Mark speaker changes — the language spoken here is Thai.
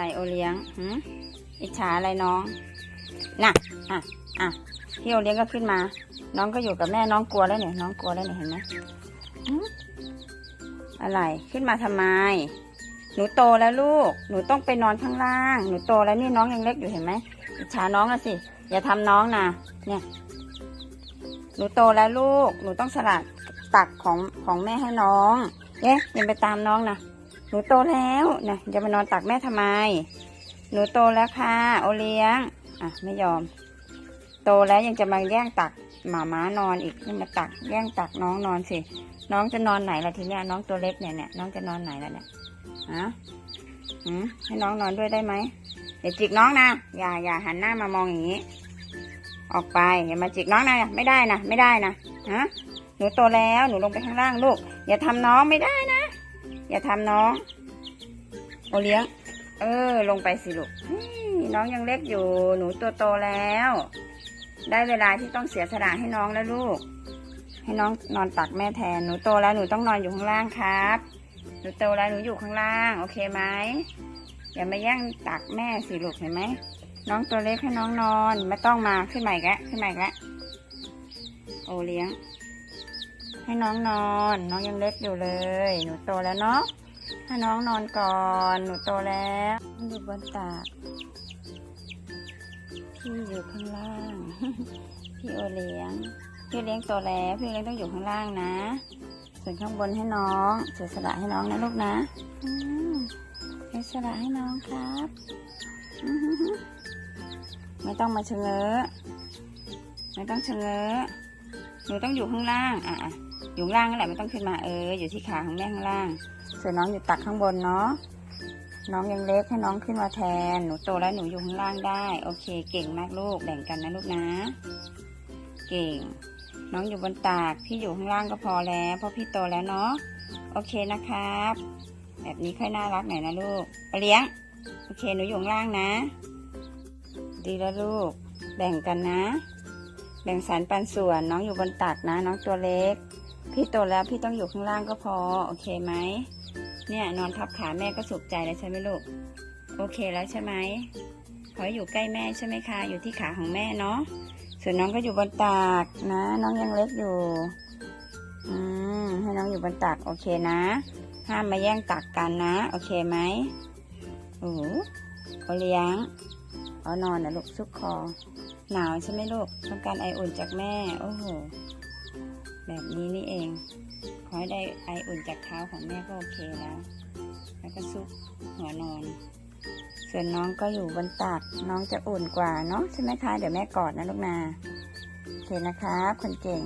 Speaker 1: อะไรโอเลี้ยงหืมอิจฉาอะไรน้อง น่ะ อะ อะ พี่โอเลี้ยงก็ขึ้นมา น้องก็อยู่กับแม่ น้องกลัวแล้วเนี่ย น้องกลัวแล้วเนี่ยเห็นไหมหืมอะไร ขึ้นมาทำไม หนูโตแล้วลูก หนูต้องไปนอนข้างล่าง หนูโตแล้วนี่น้องยังเล็กอยู่เห็นไหมอิจฉาน้องอะสิ อย่าทำน้องนะเนี่ย หนูโตแล้วลูก หนูต้องสลัดตักของของแม่ให้น้องเอ๊ะยังไปตามน้องนะ หนูโตแล้วนะจะมานอนตักแม่ทำไม หนูโตแล้วค่ะโอเลี้ยง อะไม่ยอม โตแล้วยังจะมาแย่งตักหมาม้านอนอีกนี่มาตักแย่งตักน้องนอนสิ น้องจะนอนไหนล่ะทีเนี้ยน้องตัวเล็กเนี่ยเนี่ยน้องจะนอนไหนล่ะเนี่ยฮะหืมให้น้องนอนด้วยได้ไหมอย่าจิกน้องนะอย่าอย่าหันหน้ามามองอย่างนี้ ออกไปอย่ามาจิกน้องนะไม่ได้นะไม่ได้นะฮะหนูโตแล้วหนูลงไปข้างล่างลูก อย่าทำน้องไม่ได้นะ อย่าทำน้อง โอเลี้ยง เออ ลงไปสิลูกน้องยังเล็กอยู่ หนูตัวโตแล้ว ได้เวลาที่ต้องเสียสละให้น้องแล้วลูก ให้น้องนอนตักแม่แทน หนูโตแล้ว หนูต้องนอนอยู่ข้างล่างครับ หนูโตแล้ว หนูอยู่ข้างล่าง โอเคไหมอย่ามาแย่งตักแม่สิลูกเห็นไหม น้องตัวเล็กให้น้องนอน ไม่ต้องมาขึ้นใหม่แกแล้วขึ้นใหม่กแล้วโอเลี้ยง ให้น้องนอน น้องยังเล็กอยู่เลย หนูโตแล้วเนาะให้น้องนอนก่อน หนูโตแล้วอยู่บนตากพี่อยู่ข้างล่าง พี่โอเลี้ยง พี่เลี้ยงโตแล้ว พี่เลี้ยงต้องอยู่ข้างล่างนะ ส่วนข้างบนให้น้องเสียสละให้น้องนะลูกนะเสียสละให้น้องครับ ไม่ต้องมาเชงเง้อไม่ต้องเชงเง้อ หนูต้องอยู่ข้างล่าง อะอยู่ล่างนั่นแหละไม่ต้องขึ้นมา เออ อยู่ที่ขาของแม่ข้างล่าง ส่วนน้องอยู่ตักข้างบนเนาะ น้องยังเล็กให้น้องขึ้นมาแทน หนูโตแล้วหนูอยู่ข้างล่างได้ โอเค เก่งมากลูก แบ่งกันนะลูกนะ เก่ง น้องอยู่บนตาก พี่อยู่ข้างล่างก็พอแล้ว เพราะพี่โตแล้วเนาะ โอเคนะครับ แบบนี้ค่อยน่ารักหน่อยนะลูกเอาเลี้ยง โอเค หนูอยู่ข้างล่างนะ ดีแล้วลูก แบ่งกันนะ แบ่งสารปันส่วนน้องอยู่บนตักนะ น้องตัวเล็ก พี่โตแล้วพี่ต้องอยู่ข้างล่างก็พอ โอเคไหมเนี่ยนอนทับขาแม่ก็สุขใจแล้วใช่ไหมลูก โอเคแล้วใช่ไหมขออยู่ใกล้แม่ใช่ไหมคะ อยู่ที่ขาของแม่เนาะส่วนน้องก็อยู่บนตากนะ น้องยังเล็กอยู่อืมให้น้องอยู่บนตักโอเคนะ ห้ามมาแย่งตักกันนะ โอเคไหมโอ้โหเขาเลี้ยงเอานอนนะลูกซุกคอ หนาวใช่ไหมลูกต้องการไออุ่นจากแม่ โอ้โห แบบนี้นี่เอง ขอให้ได้ไออุ่นจากเท้าของแม่ก็โอเคแล้ว แล้วก็ซุกหัวนอน ส่วนน้องก็อยู่บนตัก น้องจะอุ่นกว่าเนาะใช่ไหมคะ เดี๋ยวแม่กอดนะลูกนา โอเคนะครับคนเก่ง